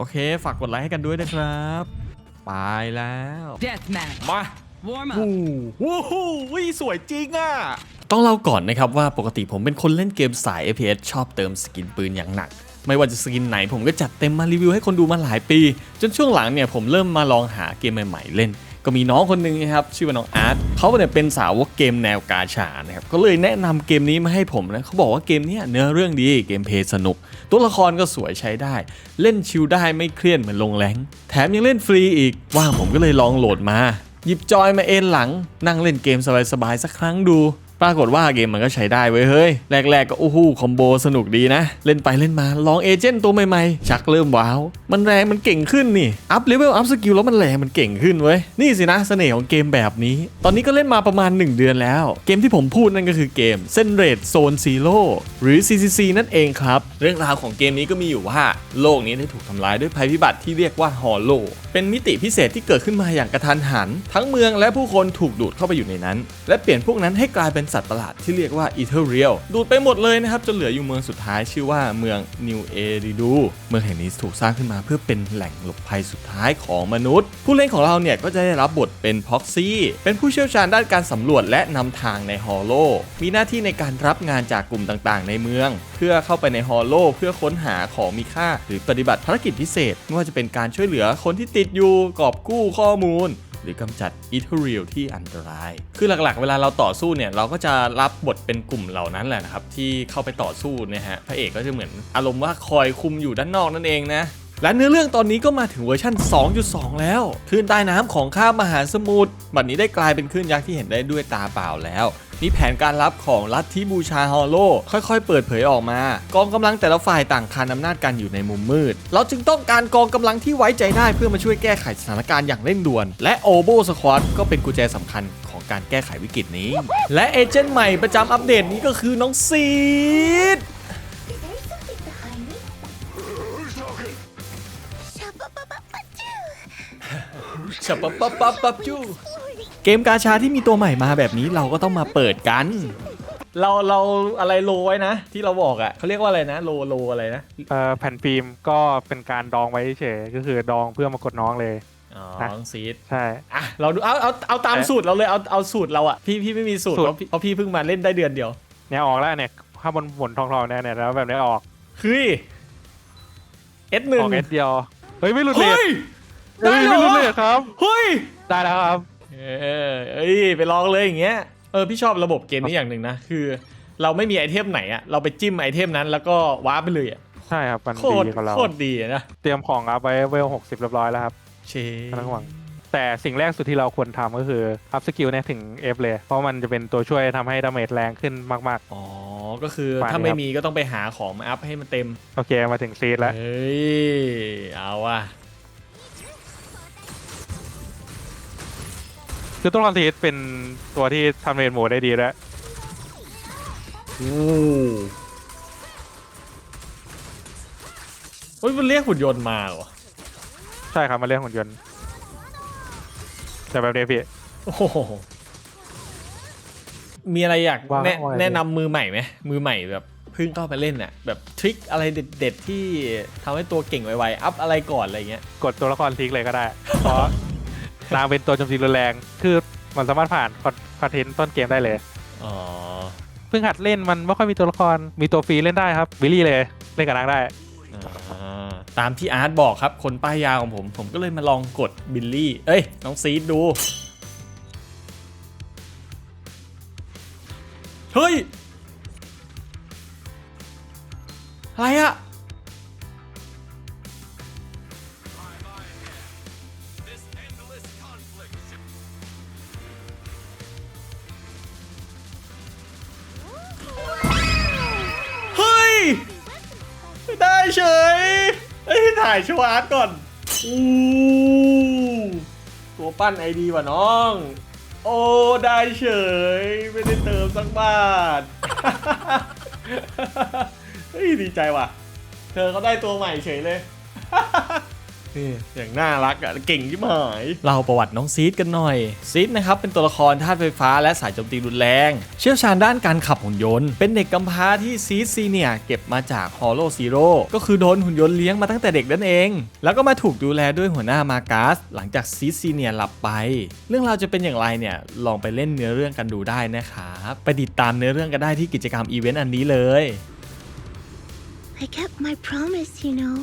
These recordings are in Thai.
โอเค ฝากกดไลค์ให้กันด้วยนะครับ ไปแล้ว Deathmatch. มา Warm โอ้ up. โหว้าวสวยจริงอะ ต้องเล่าก่อนนะครับว่าปกติผมเป็นคนเล่นเกมสาย FPS ชอบเติมสกินปืนอย่างหนัก ไม่ว่าจะสกินไหนผมก็จัดเต็มมารีวิวให้คนดูมาหลายปี จนช่วงหลังเนี่ยผมเริ่มมาลองหาเกมใหม่ๆเล่น ก็มีน้องคนหนึ่งนะครับชื่อว่าน้องอาร์ตเขาเนี่ยเป็นสาวกเกมแนวกาชานะครับก็เลยแนะนำเกมนี้มาให้ผมนะเขาบอกว่าเกมนี้เนื้อเรื่องดีเกมเพลย์สนุก ตัวละครก็สวยใช้ได้ เล่นชิลได้ไม่เครียดเหมือนลงแรงแถมยังเล่นฟรีอีกว่างผมก็เลยลองโหลดมาหยิบจอยมาเอนหลัง นั่งเล่นเกมสบายๆสักครั้งดู ปรากฏว่าเกมมันก็ใช้ได้เว้ยเฮ้ย แรกๆก็โอ้โหคอมโบสนุกดีนะ เล่นไปเล่นมาลองเอเจนต์ตัวใหม่ๆ ชักเริ่มว้าว มันแรงมันเก่งขึ้นนี่ อัพเลเวลอัพสกิลแล้วมันแรงมันเก่งขึ้นเว้ย นี่สินะเสน่ห์ของเกมแบบนี้ ตอนนี้ก็เล่นมาประมาณ 1 เดือนแล้ว เกมที่ผมพูดนั่นก็คือเกมเส้นเรดโซนซีโร่หรือ CCC นั่นเองครับ เรื่องราวของเกมนี้ก็มีอยู่ว่าโลกนี้ได้ถูกทำลายด้วยภัยพิบัติที่เรียกว่าฮอลโลเป็นมิติพิเศษที่เกิดขึ้นมาอย่างกระทันหัน ทั้งเมืองและผู้คนถูกดูดเข้าไปอยู่ในนั้น และเปลี่ยนพวกนั้นให้กลายเป็นสัตว์ประหลาดที่เรียกว่าอีเทอร์เรียลดูดไปหมดเลยนะครับจนเหลืออยู่เมืองสุดท้ายชื่อว่าเมืองนิวเอริดูเมืองแห่งนี้ถูกสร้างขึ้นมาเพื่อเป็นแหล่งหลบภัยสุดท้ายของมนุษย์ ผู้เล่นของเราเนี่ยก็จะได้รับบทเป็นพ็อกซี่เป็นผู้เชี่ยวชาญด้านการสำรวจและนำทางในฮอลโลมีหน้าที่ในการรับงานจากกลุ่มต่างๆ ในเมือง เพื่อเข้าไปในฮอลโลเพื่อค้นหาของมีค่า หรือปฏิบัติภารกิจพิเศษไม่ว่าจะเป็นการช่วยเหลือคนที่ติดอยู่กอบกู้ข้อมูล หรือกำจัดอิทเรีลที่อันตราย คือหลักๆ เวลาเราต่อสู้เนี่ยเราก็จะรับบทเป็นกลุ่มเหล่านั้นแหละนะครับที่เข้าไปต่อสู้เนี่ยฮะพระเอกก็จะเหมือนอารมณ์ว่าคอยคุมอยู่ด้านนอกนั่นเองนะและเนื้อเรื่องตอนนี้ก็มาถึงเวอร์ชัน2.2 แล้วคลื่นใต้น้ำของข้ามมหาสมุทรบัดนี้ได้กลายเป็นคลื่นยักษ์ที่เห็นได้ด้วยตาเปล่าแล้ว มีแผนการลับของลัทธิบูชาฮอลโลค่อยๆ เปิดเผยออกมา กองกำลังแต่ละฝ่ายต่างคานอำนาจกันอยู่ในมุมมืด เราจึงต้องการกองกำลังที่ไว้ใจได้เพื่อมาช่วยแก้ไขสถานการณ์อย่างเร่งด่วน และโอโบสควอตก็เป็นกุญแจสำคัญของการแก้ไขวิกฤตนี้ และเอเจนต์ใหม่ประจำอัปเดตนี้ก็คือน้องซีด Is there something behind me? Shabba-ba-ba-ba-doo. ชับปับปับปับปับจู เกมกาชาที่มีตัวใหม่มาแบบนี้เราก็ต้องมาเปิดกัน เราเราอะไรโลไว้นะ ที่เราบอกอะ่ะเขาเรียกว่าอะไรนะ โลโลอะไรนะเอ่อแผ่นฟิล์มก็เป็นการดองไว้เฉยก็คือดองเพื่อมากดน้องเลย อ๋อนะน้องซีดใช่ อะเราดูเอาเอาเอาตามเอ๊ะสูตรเราเลยเอาเอาสูตรเราอะ่ะพี่พี่ไม่มีสูตรสูตร เพราะพี่เพราะพี่เพิ่งมาเล่นได้เดือนเดียวเนี่ยออกแล้วเนี่ยข้างบนบนทองทองๆเนี่ยเนี่ยแล้วแบบนี้ออกเฮ้ยเอสหนึ่งออกเอสเดียวเฮ้ยไม่หลุดเลเฮ้ยยเฮ้ได้ยเหรไม่หลุดอเลยครับ เฮ้ย ได้แล้วครับ เออเอ้ยไปลองเลยอย่างเงี้ยเออพี่ชอบระบบเกมนี้อย่างหนึ่งนะคือ เราไม่มีไอเทมไหนอะเราไปจิ้มไอเทมนั้นแล้วก็ว้าร์ปไปเลยอะใช่ครับมันโคตรดีกับเรา โคตรดีอะนะเตรียมของอัพไว้เวลหกสิบเรียบร้อยแล้วครับเชไม่ต้องห่วง แต่สิ่งแรกสุดที่เราควรทำก็คืออัพสกิลเนี่ยถึง F เลย เพราะมันจะเป็นตัวช่วยทำให้ดาเมจแรงขึ้นมาก อ๋อก็คือฝากถ้าเลยไม่ครับมีก็ต้องไปหาของมาอัพให้มันเต็ม ๆ โอเคมาถึงซีดแล้ว เฮ้ย เอาว่ะ คือตัวละครซีดเป็นตัวที่ทำเรนโหมดได้ดีแล้วยอู้เฮ้ยมันเรียกหุ่นยนต์มาเหรอใช่ครับมาเรื่องหุ่นยนต์แต่แบบนี้พี่ โอ้โหมีอะไรอยากว่าแนะว่าอะไร แนะนำมือใหม่ไหมมือใหม่แบบเพิ่งเข้าไปเล่นน่ะแบบทริคอะไรเด็ด ๆ ที่ทำให้ตัวเก่งไวๆอัพอะไรก่อนอะไรเงี้ยกดตัวละครทิ้งเลยก็ได้ เพราะ นางเป็นตัวโจมตีรุนแรง คือมันสามารถผ่านคอนเทนต์ต้นเกมได้เลย อ๋อ เพิ่งหัดเล่นมันไม่ค่อยมีตัวละคร มีตัวฟรีเล่นได้ครับวิลลี่เลย เล่นกับนางได้ อ่า ตามที่อาร์ตบอกครับ คนป้ายยาของผม ผมก็เลยมาลองกดบิลลี่ เอ้ย น้องซีดดู เฮ้ย อะไรอะ เฉยเอ้ยถ่ายโชว์อาร์ตก่อนอู้ตัวปั้นไอดีว่ะน้อง โอ้ได้เฉย ไม่ได้เติมสักบาทเฮ้ยดีใจว่ะ เธอเขาได้ตัวใหม่เฉยเลย นี่อย่างน่ารักอะเก่งที่หมายเราประวัติน้องซีดกันหน่อย ซีดนะครับเป็นตัวละครธาตุไฟฟ้าและสายโจมตีรุนแรง เชี่ยวชาญด้านการขับหุ่นยนต์ เป็นเด็กกำพร้าที่ซีดซีเนี่ยเก็บมาจากฮอลโลซีโร่ก็คือโดนหุ่นยนต์เลี้ยงมาตั้งแต่เด็กนั่นเอง แล้วก็มาถูกดูแลด้วยหัวหน้ามากัสหลังจากซีดซีเนี่ยหลับไป เรื่องราวจะเป็นอย่างไรเนี่ยลองไปเล่นเนื้อเรื่องกันดูได้นะครับไปติดตามเนื้อเรื่องกันได้ที่กิจกรรมอีเวนต์อันนี้เลย I kept my promise, you know.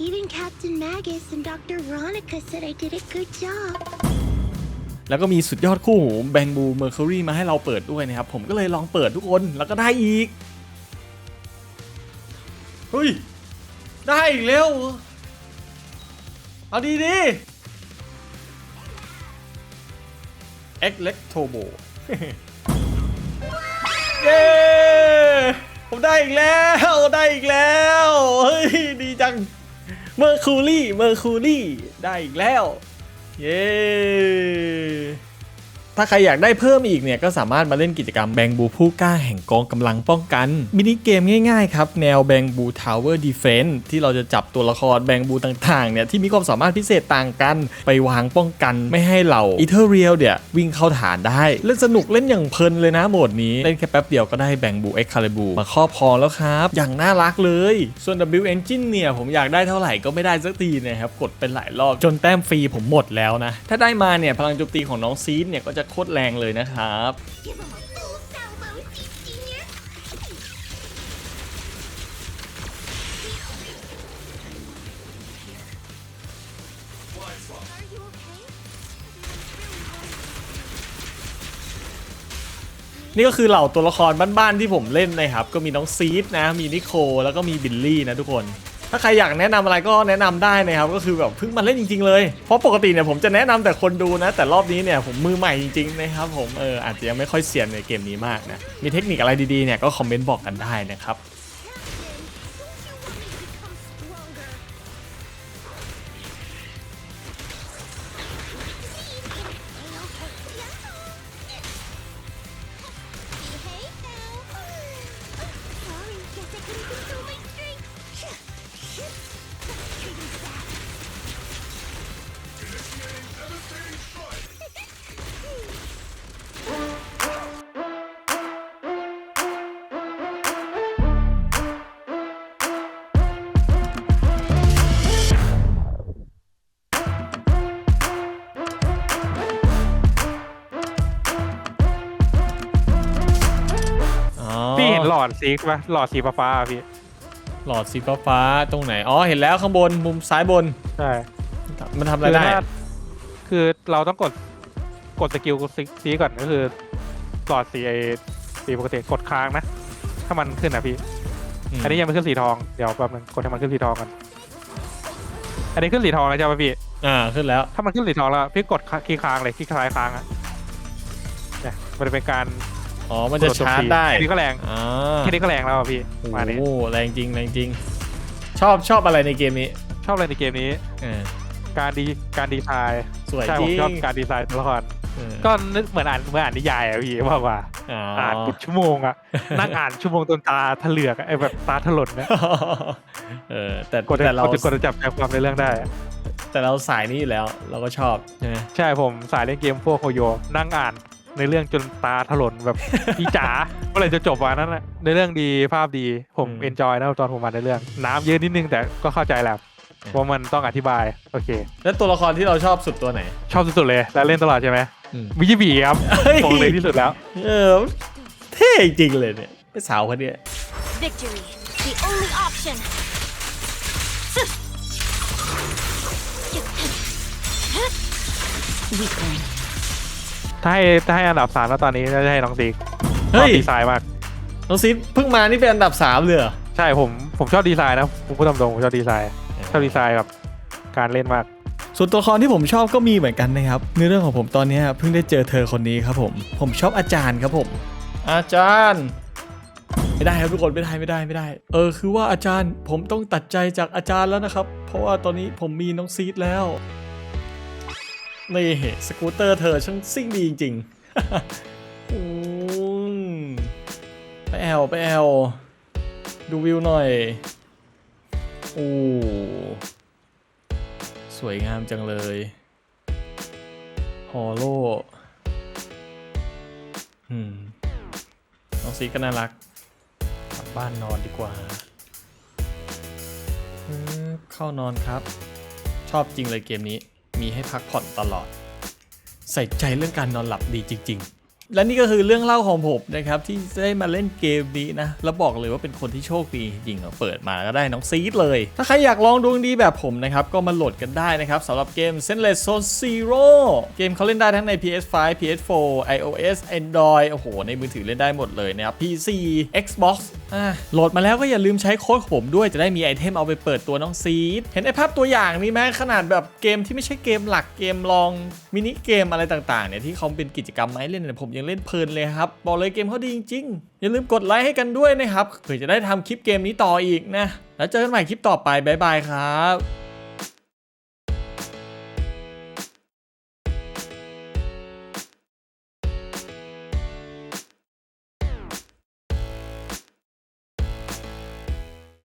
Even Captain Magus and Dr. Veronica said I did a good job. แล้วก็มีสุดยอดคู่หูแบงบูเมอร์คิวรีมาให้เราเปิดด้วยนะครับ ผมก็เลยลองเปิดทุกคนแล้วก็ได้อีก เฮ้ย ได้อีกแล้ว เอเอาดีดีเอ็กเล็กโทโบเย้ผมได้อีกแล้ว ได้อีกแล้ว เฮ้ย ดีจัง เมอร์คูรี่เมอร์คูรี่ได้อีกแล้ว เย้ ถ้าใครอยากได้เพิ่มอีกเนี่ยก็สามารถมาเล่นกิจกรรมแบงบูผู้กล้าแห่งกองกำลังป้องกัน มินิเกมง่ายๆครับ แนวแบงบูทาวเวอร์ดีเฟนที่เราจะจับตัวละครแบงบูต่างๆเนี่ยที่มีความสามารถพิเศษต่างกัน ไปวางป้องกันไม่ให้เราอีเทอร์เรียลเนี่ยวิ่งเข้าฐานได้ เล่นสนุกเล่นอย่างเพลินเลยนะโหมดนี้ เล่นแค่แป๊บเดียวก็ได้แบงบูเอ็กคาลิบูมาครอบครองแล้วครับ อย่างน่ารักเลย ส่วน W Engine เนี่ยผมอยากได้เท่าไหร่ก็ไม่ได้สักทีนะครับกดเป็นหลายรอบจนแต้มฟรีผมหมดแล้วนะถ้าได้มาเนี่ยพลังโจมตีของน้องซีดเนี่ยก็จะโคตรแรงเลยนะครับ นี่ก็คือเหล่าตัวละครบ้านๆที่ผมเล่นนะครับ ก็มีน้องซีดนะ มีนิโคลแล้วก็มีบิลลี่นะทุกคน ถ้าใครอยากแนะนำอะไรก็แนะนำได้นะครับก็คือแบบเพิ่งมาเล่นจริง ๆ เลยเพราะปกติเนี่ยผมจะแนะนำแต่คนดูนะ แต่รอบนี้เนี่ยผมมือใหม่จริงๆนะครับผมเอออาจจะยังไม่ค่อยเซียนในเกมนี้มากนะมีเทคนิคอะไรดีๆเนี่ยก็คอมเมนต์บอกกันได้นะครับ อดสีปะหลอดสีฟ้าๆอะพี่ หลอดสีฟ้าๆตรงไหน อ๋อ เห็นแล้วข้างบนมุมซ้ายบน ใช่มันทำอะไรคือได้ถ้าคือเราต้องกดกดสกิลสีสีก่อนก็คือหลอดสีไอสีปกติกดค้างนะ ถ้ามันขึ้นนะพี่มอันนี้ยังไม่ขึ้นสีทอง เดี๋ยวแป๊บนึงกดให้มันขึ้นสีทองกันอันนี้ขึ้นสีทองแล้วใช่ไหมพี่ อ่า ขึ้นแล้ว ถ้ามันขึ้นสีทองแล้วพี่กดคีย์ค้างเลยคีย์ซ้ายค้างอะเนี่ยมันจะเป็นการ อ๋อ มันจะกโจชาร์จได้แค่นี้ก็แรงอ่าแค่นี้ก็แรงแล้วอะพี่โอ้มาเนี่ยโหแรงจริงแรงจริง ชอบชอบอะไรในเกมนี้ชอบอะไรในเกมนี้เออการดีการดีไซน์สวยใช่จผมริงชอบการดีไซน์ตัวละครเออก็นึกเหมือนอ่านเหมือนอ่านนิยายอะพี่ว่าว่าอ๋ออ่านเป็นชั่วโมงอะนั่งอ่านชั่วโมงจนตาทะเลือกอะไอ้แบบตาถลนนะเออแต่กดแต่เรากดกดจะจับใจความในเรื่องได้อะแต่เราสายนี้อยู่แล้ว เราก็ชอบใช่ไหมใช่ผมสายเล่นเกมพวกโฮโยนั่งอ่าน ในเรื่องจนตาถลนแบบอีจ๋าเมื่อไหร่จะจบวะนั่นแหละในเรื่องดีภาพดีผมเอนจอยนะตอนผมมาในเรื่อง น้ำเยอะนิดนึงแต่ก็เข้าใจแหละว่ามันต้องอธิบายโอเค แล้วตัวละครที่เราชอบสุดตัวไหน ชอบสุดๆเลยแล้วเล่นตลอดใช่ไหมอืม วิจิบีครับเฮ้ย บอกเลยที่สุดแล้ว เออเท่จริงเลยเนี่ยไอ้สาวคนเนี้ย Victory, the only option. Weakling. ถ้าให้ถ้าให้อันดับสามแล้วตอนนี้น่าจะให้น้องซีกชเฮ้อบยดีไซน์มาก น้องซีดเพิ่งมานี่เป็นอันดับสามเลยเหรอใช่ผมผมชอบดีไซน์นะผมพูดตรงๆผมชอบดีไซน์ชอบดีไซน์กับการเล่นมาก ส่วนตัวละครที่ผมชอบก็มีเหมือนกันนะครับในเรื่องของผมตอนเนี้ยเพิ่งได้เจอเธอคนนี้ครับผม ผมชอบอาจารย์ครับผม อาจารย์ ไม่ได้ครับทุกคนไม่ได้ไม่ได้ไม่ได้ เออคือว่าอาจารย์ผมต้องตัดใจจากอาจารย์แล้วนะครับ เพราะว่าตอนนี้ผมมีน้องซีดแล้ว นี่สกูตเตอร์เธอช่างซิ่งดีจริงๆอืมไปแอลไปแอลดูวิวหน่อย โอ้ สวยงามจังเลยฮอลโลอืมน้องซีก็น่ารักกลับบ้านนอนดีกว่า เข้านอนครับ ชอบจริงเลยเกมนี้ มีให้พักผ่อนตลอด ใส่ใจเรื่องการนอนหลับดีจริง ๆ และนี่ก็คือเรื่องเล่าของผมนะครับที่ได้มาเล่นเกมนี้นะ แล้วบอกเลยว่าเป็นคนที่โชคดีจริงๆอะเปิดมาก็ได้น้องซีดเลย ถ้าใครอยากลองดวงดีแบบผมนะครับ ก็มาโหลดกันได้นะครับสำหรับเกม Senless Zone Zero เกมเขาเล่นได้ทั้งใน PS5 PS4 iOS Android โอ้โห ในมือถือเล่นได้หมดเลยนะครับ PC Xbox อะ โหลดมาแล้วก็อย่าลืมใช้โค้ดของผมด้วยจะได้มีไอเทมเอาไปเปิดตัวน้องซีด เห็นไอภาพตัวอย่างนี้ไหมขนาดแบบเกมที่ไม่ใช่เกมหลักเกมลองมินิเกมอะไรต่างๆเนี่ยที่เขาเป็นกิจกรรมมาให้เล่นเนี่ยผมยังเล่นเพลินเลยครับบอกเลยเกมเขาดีจริงๆ อย่าลืมกดไลค์ให้กันด้วยนะครับเผื่อจะได้ทำคลิปเกมนี้ต่ออีกนะ แล้วเจอกันใหม่คลิปต่อไปบ๊ายบายครับ